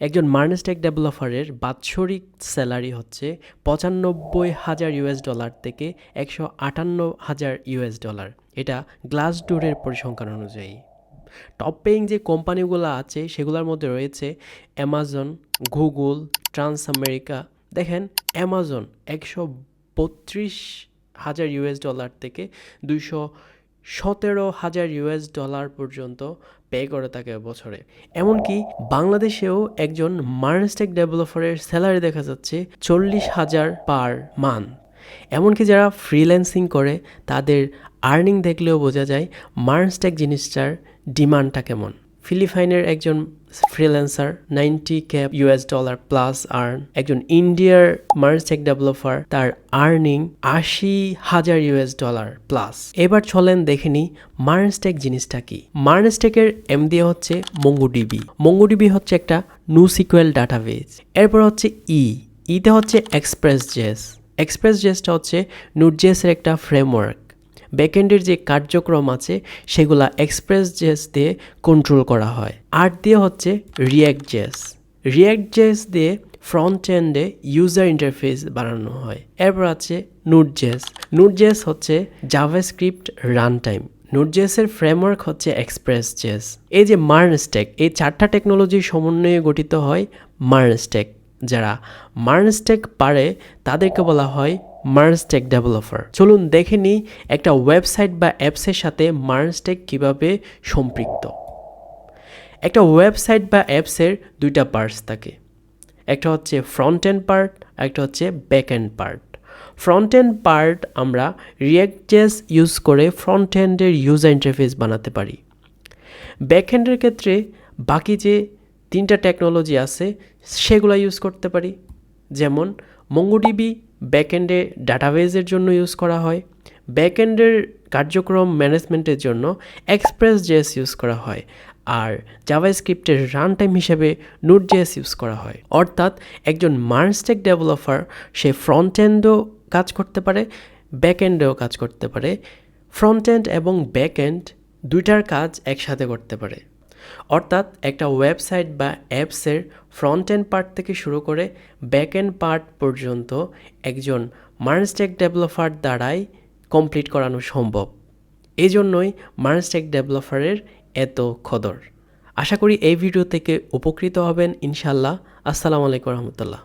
একজন মার্নেস্টেক ডেভেলপারের বাৎসরিক স্যালারি হচ্ছে পঁচানব্বই হাজার ইউএস ডলার থেকে একশো আটান্ন হাজার ইউএস ডলার। এটা গ্লাস ডোরের পরিসংখ্যান অনুযায়ী। টপ পেইং যে কোম্পানিগুলো আছে, সেগুলোর মধ্যে রয়েছে অ্যামাজন, গুগল ট্রান্স আমেরিকা দেখেন, অ্যামাজন একশো বত্রিশ হাজার ইউএস ডলার থেকে দুইশো সতেরো হাজার ইউএস ডলার পর্যন্ত পে করে থাকে বছরে। এমনকি বাংলাদেশেও একজন মার্নস্টেক ডেভেলপারের স্যালারি দেখা যাচ্ছে চল্লিশ হাজার পার মান এমনকি যারা ফ্রিল্যান্সিং করে, তাদের আর্নিং দেখলেও বোঝা যায় মার্নস্টেক জিনিসটার ডিমান্ডটা কেমন। ফিলিপাইনের একজন freelancer ninety K US dollar plus earn একজন ইন্ডিয়ার মার্নস্টেক ডেভেলপার তার আর্নিং আশি হাজার ইউএস ডলার প্লাস এবার চলেন দেখে নিই মার্নস্টেক জিনিসটা কি। মার্নস্টেকের এম দিয়ে হচ্ছে মঙ্গুডিবি মঙ্গুডিবি হচ্ছে একটা নো সিকুয়েল ডাটাবেজ এরপর হচ্ছে ই ইতে হচ্ছে এক্সপ্রেস জেস এক্সপ্রেস জেসটা হচ্ছে নুটজেসের একটা ফ্রেমওয়ার্ক ব্যাকএন্ডের যে কার্যক্রম আছে, সেগুলা এক্সপ্রেস জেস দিয়ে কন্ট্রোল করা হয়। আর দিয়ে হচ্ছে রিয়াক্ট জেস রিয়াক্ট জেস দিয়ে ফ্রন্ট এন্ডে ইউজার ইন্টারফেস বানানো হয়। এরপর আছে নুট জেস নুট জেস হচ্ছে জাভাস্ক্রিপ্ট রান টাইম নোটজেসের ফ্রেমওয়ার্ক হচ্ছে এক্সপ্রেস জেস এই যে মার্নস্টেক এই চারটা টেকনোলজির সমন্বয়ে গঠিত হয় মার্নস্টেক যারা মার্নস্টেক পারে, তাদেরকে বলা হয় মার্নস্টেক ডেভেলপার চলুন দেখে নিই একটা ওয়েবসাইট বা অ্যাপসের সাথে মার্নস্টেক কীভাবে সম্পৃক্ত। একটা ওয়েবসাইট বা অ্যাপসের দুইটা পার্টস থাকে। একটা হচ্ছে ফ্রন্ট এন্ড পার্ট একটা হচ্ছে back end part front end part আমরা রিয়াক্ট জেস ইউজ করে ফ্রন্ট এন্ডের ইউজার ইন্টারফেস বানাতে পারি। ব্যাক এন্ডের ক্ষেত্রে বাকি যে তিনটা টেকনোলজি আছে, সেগুলো ইউজ করতে পারি। যেমন মঙ্গোডিবি ব্যাকএন্ডে ডাটাবেজের জন্য ইউজ করা হয়। ব্যাকএন্ডের কার্যক্রম ম্যানেজমেন্টের জন্য এক্সপ্রেস জেএস ইউজ করা হয় আর জাভাস্ক্রিপ্টের রান টাইম হিসেবে নোট জেএস ইউজ করা হয়। অর্থাৎ একজন মার্নস্টেক ডেভেলপার সে ফ্রন্ট এন্ডও কাজ করতে পারে ব্যাক এন্ডেও কাজ করতে পারে। ফ্রন্ট এন্ড এবং ব্যাক এন্ড দুইটার কাজ একসাথে করতে পারে। অর্থাৎ একটা ওয়েবসাইট বা অ্যাপসের ফ্রন্ট এন্ড পার্ট থেকে শুরু করে ব্যাক এন্ড পার্ট পর্যন্ত একজন মার্নস্টেক ডেভেলপার দ্বারাই কমপ্লিট করানো সম্ভব। এই জন্যই মার্নস্টেক ডেভেলপারের এত খদর আশা করি এই ভিডিও থেকে উপকৃত হবেন ইনশাল্লাহ আসসালামু আলাইকুম রহমতুল্লাহ।